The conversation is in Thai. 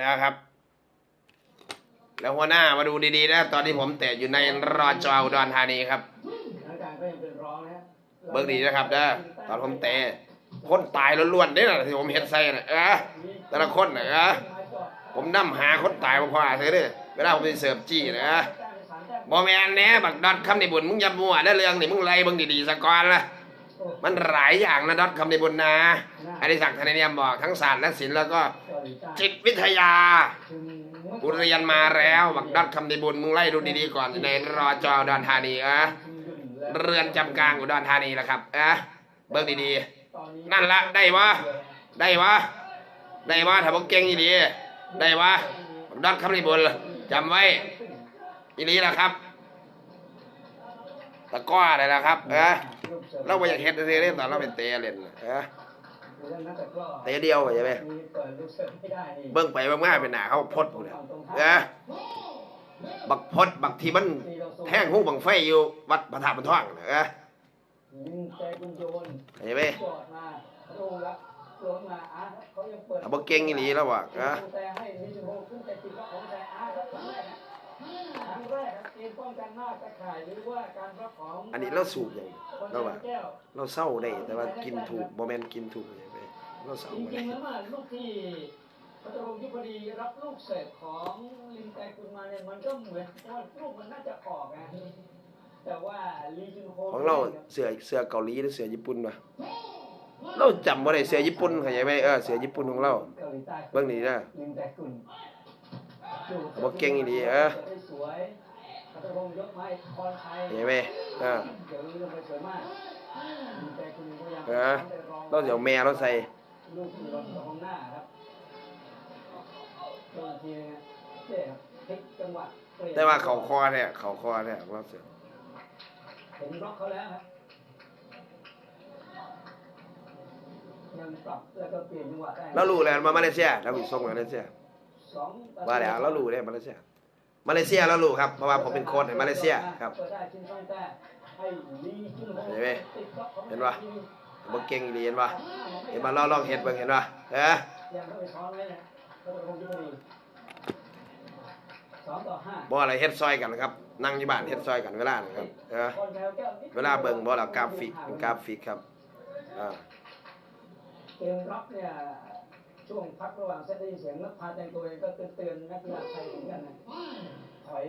แล้วครับ แล้วหัวหน้ามาดูดีๆนะ ตอนที่ผมเตะอยู่ในรอจออุดรธานีครับสถานการณ์ก็ยังเป็นรองนะฮะเบิกดีนะครับเด้อตอนผมเตะคนตายล้วนๆเด้นะที่ผมเห็นใส่น่ะเออแต่ละคนน่ะเออผมนํหาคนตายมาพอเถอะเด้อเวลาผมไปเสิร์ฟจี้นะเออบอแมนแหน่บักดอทคำในบุญมึงอย่ามั่วได้อเรื่องนี่มึงไล่เบิ่งดีๆสะก่อนละ มันหลายอย่างนะดอทคำในบุญนะอดิศักดิ์ธนเนียมบอกทั้งศาสตร์และศิลป์แล้วก็จิตวิทยากูเรียนมาแล้วบักดอทคำในบุญมึงไล่ดูดีๆก่อนในรอจออุดรธานีเออเรือนจำกลางอุดรธานีแหละครับเออเบิ่งดีๆ นั่นละได้วะได้วะได้วะถ้าบอกเก่งอีดีได้วะบักดอทคำในบุญจำไว้อีนี้แหละครับ ตะก้ออะไรล่ะครับเออเราไปอยากเฮ็ดซื่อๆเล่นตอนเราเป็นเตะเล่นนะเตะเดียวใช่ไหมเบิ่งไปเบิ่งมาเป็นหนาเขาพดผู้เดียวเออบักพดบักทีมันแท่งหูบังไฟอยู่วัดพระธาตุบรรท่องนะเออยิงใจคุณโยนเห็นไหมจอาลงละลงมาอาร์ตเขายังเปิดถ้าบอกเก่งอีหลีแล้วว่ะเอ ป้องกันหน้าตะข่ายหรือว่าการรับของอันนี้เราสูบอย่างคนเราว่าแก้วเราเศร้าได้แต่ว่ากินถูกบ่แม่นกินถูกใช่ไหมเราเศร้าจบ่ริได้งๆแล้วว่าลูกที่พัทรงยุพดีรับลูกเสิร์ฟของลิงไกคุณมาเนี่ยมันก็เหมือนว่าลูกมันน่าจะออกนะแต่ว่าลีจุนโฮของเราเสือเสือเกาหลีหรือเสือญี่ปุ่นวะเราจำบ่ได้เสือญี่ปุ่นเข้าใจไหมเออเสือญี่ปุ่นของเราเกาหลีใต้เบิ่งนี่นะลิงไกคุณบ่เก่งอีหลีเออ เข้าใจไหมเออเดี๋ยวลงไปสวยมากลิงไกคุณก็ยังเออเราเดี๋ยวแม่เราใส่ลูกที่รถของหน้าครับบางทีนะเนี่ยครับพลิกจังหวะเปลี่ยนแต่ว่าเขาคอเนี่ยเขาคอเนี่ยของเราเสือเห็นบล็อกเขาแล้วครับยังปรับแล้วก็เปลี่ยนจังหวะได้เรารู้แล้วมามาเลเซียเราไปส่งมาเลเซียสองว่าแล้วเรารู้เลยมาเลเซีย มาเลเซียเรารู้ครับเพราะว่าผมเป็นโค้ชในมาเลเซียครับเห็นไหมเห็นปะบ่เก่งอีหลีเห็นปะเห็นมาล่องลองเฮ็ดบิ่งเห็นปะเออยังไม่ไปซ้อนไว้นะก็จะคงยุพดีสองต่อห้าบ่อะไรเฮ็ดซอยกันครับ นั่งยู่บ้านเฮ็ดซอยกันเวลานะครับเออเวลาเบิ่งบ่ล่ะกราฟิกเป็นกราฟิกครับอ่าเกมรับเนี่ย ช่วงพักระหว่างเซตได้ยินเสียงนักพาแต่งตัวเองก็เตือนๆนักกีฬาไทยเหมือนกันนะถอย